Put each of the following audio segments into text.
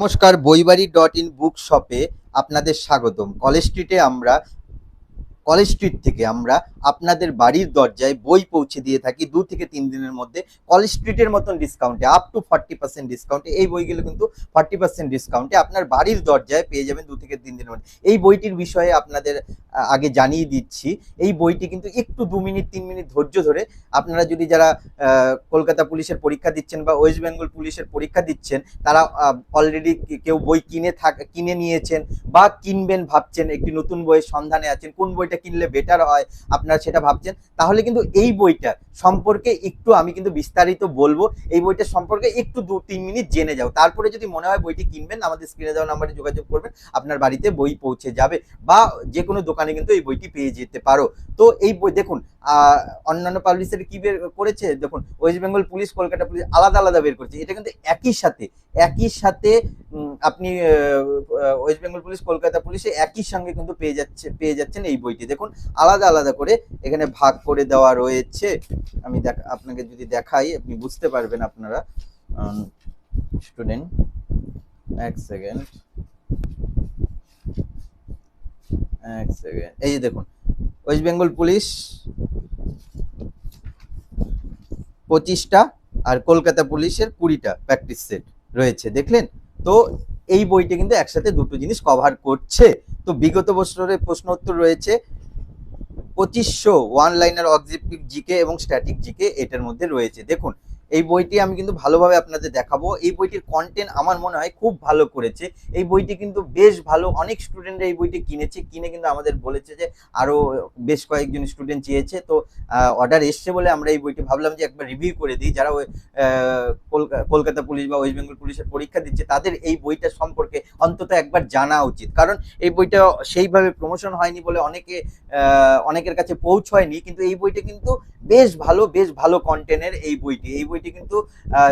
নমস্কার বইবাড়ি dot in বুক শপে আপনাদের স্বাগতম। কলেজ স্ট্রিটে আমরা, কলেজ স্ট্রিট থেকে আমরা আপনাদের বাড়ির দরজায় বই পৌঁছে দিয়ে থাকি দু থেকে তিন দিনের মধ্যে। কলেজ স্ট্রিটের মতন ডিসকাউন্টে আপ টু ফর্টি পার্সেন্ট ডিসকাউন্টে এই বইগুলো কিন্তু ফর্টি পার্সেন্ট ডিসকাউন্টে আপনার বাড়ির দরজায় পেয়ে যাবেন দু থেকে তিন দিনের মধ্যে। এই বইটির বিষয়ে আপনাদের আগে জানিয়ে দিচ্ছি। এই বইটি কিন্তু একটু দু মিনিট, তিন মিনিট ধৈর্য ধরে আপনারা যদি যারা কলকাতা পুলিশের পরীক্ষা দিচ্ছেন বা ওয়েস্ট বেঙ্গল পুলিশের পরীক্ষা দিচ্ছেন, তারা অলরেডি কেউ বই কিনে থাক, কিনে নিয়েছেন বা কিনবেন ভাবছেন, একটি নতুন বইয়ের সন্ধানে আছেন, কোন বইটা কিনলে বেটার হয়, আপনারা সেটা ভাবছেন, তাহলে কিন্তু এই বইটা সম্পর্কে একটু আমি কিন্তু বিস্তারিত বলব। এই বইটা সম্পর্কে একটু দু, তিন মিনিট জেনে যাও। তারপরে যদি মনে হয় বইটি কিনবেন, আমাদের স্ক্রিনে দেওয়া নাম্বারে যোগাযোগ করবেন, আপনার বাড়িতে বই পৌঁছে যাবে বা যে কোনো দোকানে কিন্তু এই বইটি পেয়ে যেতে পারো। তো এই বই দেখুন অন্যান্য পাবলিশার কি বের করেছে? দেখুন West Bengal police Kolkata police আলাদা আলাদা বের করেছে। এটা কিন্তু একই সাথে একই সাথে আপনি ওয়েস্ট বেঙ্গল পুলিশ কলকাতা পুলিশে একই সঙ্গে কিন্তু পেয়ে যাচ্ছে, পেয়ে যাচ্ছেন এই বইটি। দেখুন, আলাদা আলাদা করে এখানে ভাগ করে দেওয়া রয়েছে। আমি দেখ, আপনাকে যদি দেখাই, আপনি বুঝতে পারবেন আপনারা। স্টুডেন্ট এক সেকেন্ড এক সেকেন্ড এই যে দেখুন ওয়েস্ট বেঙ্গল পুলিশ পঁচিশটা আর কলকাতা পুলিশের কুড়িটা প্র্যাকটিস সেট রয়েছে, দেখলেন? তো এই বইটি কিন্তু একসাথে দুটো জিনিস কভার করছে। তো বিগত বছরের প্রশ্ন উত্তর রয়েছে, পঁচিশশো ওয়ান লাইনার অবজেক্টিভ জিকে এবং স্ট্যাটিক জিকে এটার মধ্যে রয়েছে। দেখুন এই বইটি আমি কিন্তু ভালোভাবে আপনাদের দেখাবো। এই বইটির কন্টেন্ট আমার মনে হয় খুব ভালো করেছে। এই বইটি কিন্তু বেশ ভালো অনেক স্টুডেন্টরা এই বইটি কিনেছে। কিনে কিন্তু আমাদের বলেছে যে আরও বেশ কয়েকজন স্টুডেন্ট চেয়েছে। তো অর্ডার এসছে বলে আমরা এই বইটি ভাবলাম যে একবার রিভিউ করে দিই। যারা ওই, কলকাতা পুলিশ বা ওয়েস্ট বেঙ্গল পুলিশের পরীক্ষা দিচ্ছে তাদের এই বইটা সম্পর্কে অন্তত একবার জানা উচিত। কারণ এই বইটা সেইভাবে প্রমোশন হয়নি বলে অনেকে অনেকের কাছে পৌঁছয়নি। কিন্তু এই বইটা কিন্তু বেশ ভালো বেশ ভালো কন্টেন্টের এই বইটি। এই বইটি কিন্তু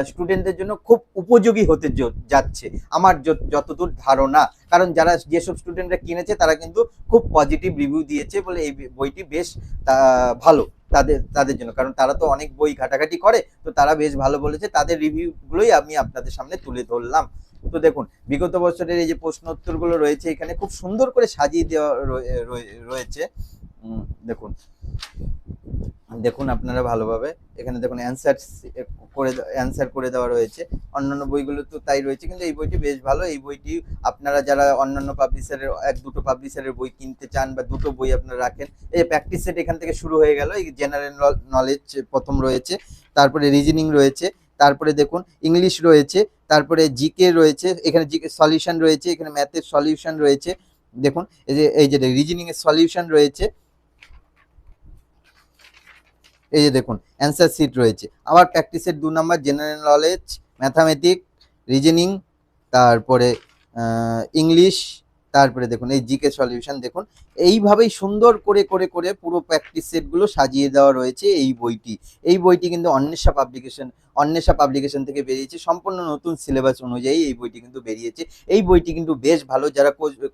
স্টুডেন্টদের জন্য খুব উপযোগী হতে যাচ্ছে। আমার যত- যতদূর ধারণা, কারণ যারা যেসব স্টুডেন্টরা কিনেছে, তারা কিন্তু খুব পজিটিভ রিভিউ দিয়েছে বলে এই বইটি বেশ ভালো তাদের তাদের জন্য। কারণ তারা তো অনেক বই ঘাটাঘাটি করে, তো তারা বেশ ভালো বলেছে, তাদের রিভিউগুলোই আমি আপনাদের সামনে তুলে ধরলাম। তো দেখুন, বিগত বছরের এই যে প্রশ্ন উত্তরগুলো রয়েছে, এখানে খুব সুন্দর করে সাজিয়ে দেওয়া রয়ে- রয়ে- রয়েছে। দেখুন। দেখুন আপনারা ভালোভাবে। এখানে দেখুন অ্যান্সার করে অ্যান্সার করে দেওয়া রয়েছে। অন্যান্য বইগুলো তো তাই রয়েছে, কিন্তু এই বইটি বেশ ভালো। এই বইটি আপনারা যারা অন্যান্য পাবলিশারের এক দুটো পাবলিশারের বই কিনতে চান বা দুটো বই আপনারা রাখেন, এই প্র্যাকটিস সেট এখান থেকে শুরু হয়ে গেল। এই জেনারেল নলেজ প্রথম রয়েছে। তারপরে রিজনিং রয়েছে। তারপরে দেখুন ইংলিশ রয়েছে। তারপরে জিকে রয়েছে। এখানে জিকে সলিউশন রয়েছে। এখানে ম্যাথের সলিউশন রয়েছে। দেখুন, এই যে এই যে রিজনিং এর সলিউশন রয়েছে। এই যে দেখুন অ্যান্সার সিট রয়েছে। আবার প্র্যাকটিসের দু number general knowledge mathematic reasoning তারপরে ইংলিশ তারপরে দেখুন, এই জিকে সলিউশন দেখুন। এইভাবেই সুন্দর করে করে করে পুরো প্র্যাকটিস সেটগুলো সাজিয়ে দেওয়া রয়েছে এই বইটি। এই বইটি কিন্তু অন্বেষা পাবলিকেশন অন্বেষা পাবলিকেশন থেকে বেরিয়েছে। সম্পূর্ণ নতুন সিলেবাস অনুযায়ী এই বইটি কিন্তু বেরিয়েছে। এই বইটি কিন্তু বেশ ভালো। যারা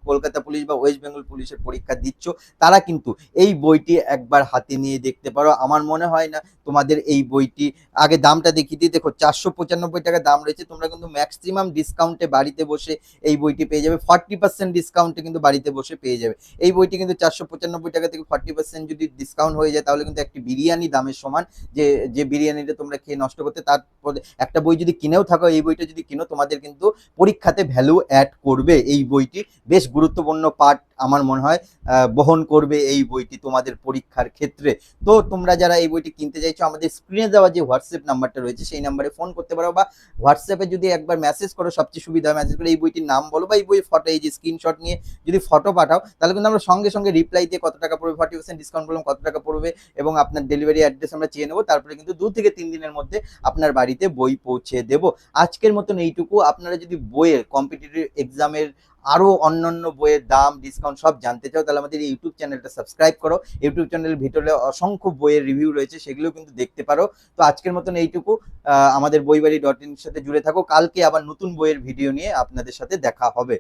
কলকাতা পুলিশ বা ওয়েস্ট বেঙ্গল পুলিশের পরীক্ষা দিচ্ছ, তারা কিন্তু এই বইটি একবার হাতে নিয়ে দেখতে পারো। আমার মনে হয় না তোমাদের এই বইটি, আগে দামটা দেখিয়ে দিই। দেখো, চারশো পঁচানব্বই টাকা দাম রয়েছে। তোমরা কিন্তু ম্যাক্সিমাম ডিসকাউন্টে বাড়িতে বসে এই বইটি পেয়ে যাবে। ফর্টি পার্সেন্ট ডিসকাউন্টে কিন্তু বাড়িতে বসে পেয়ে যাবে। এই বইটি কিন্তু চারশো পঁচানব্বই টাকা থেকে ফর্টি পার্সেন্ট যদি ডিসকাউন্ট হয়ে যায়, তাহলে কিন্তু একটি বিরিয়ানি দামের সমান। যে যে বিরিয়ানিটা তোমরা খেয়ে নষ্ট করতে তারপরে একটা বই যদি কিনেও থাকো, এই বইটা যদি কিনো, তোমাদের কিন্তু পরীক্ষাতে ভ্যালু অ্যাড করবে। এই বইটি বেশ গুরুত্বপূর্ণ পার্ট আমার মনে হয় বহন করবে এই বইটি তোমাদের পরীক্ষার ক্ষেত্রে। তো তোমরা যারা এই বইটি কিনতে চাইছো, আমাদের স্ক্রিনে দেওয়া যে হোয়াটসঅ্যাপ নাম্বারটা রয়েছে, সেই নাম্বারে ফোন করতে পারো বা হোয়াটসঅ্যাপে যদি একবার মেসেজ করো, সবচেয়ে সুবিধা হয় মেসেজ করে এই বইটির নাম বলো বা এই বই ফটো এই যে স্ক্রিনশট নিয়ে যদি ফটো পাঠাও, তাহলে কিন্তু আমরা সঙ্গে সঙ্গে রিপ্লাই দিয়ে কত টাকা পড়বে ফর্টি পার্সেন্ট ডিসকাউন্ট করলাম কত টাকা পড়বে এবং আপনার ডেলিভারি অ্যাড্রেস আমরা চেয়ে নেব। তারপরে কিন্তু দু থেকে তিন দিনের মধ্যে আপনার বাড়িতে বই পৌঁছে দেব। আজকের মতন এইটুকু। আপনারা যদি বইয়ের কম্পিটিটিভ এক্সামের আরও অন্যান্য বইয়ের দাম ডিসকাউন্ট সব জানতে চাও, তাহলে আমাদের ইউটিউব চ্যানেলটা সাবস্ক্রাইব করো। ইউটিউব চ্যানেলের ভিতরে অসংখ্য বইয়ের রিভিউ রয়েছে সেগুলো কিন্তু দেখতে পারো। তো আজকের মতন এইটুকু। আমাদের বইবাড়ি ডট ইন সাথে জুড়ে থাকো। কালকে আবার নতুন বইয়ের ভিডিও নিয়ে আপনাদের সাথে দেখা হবে।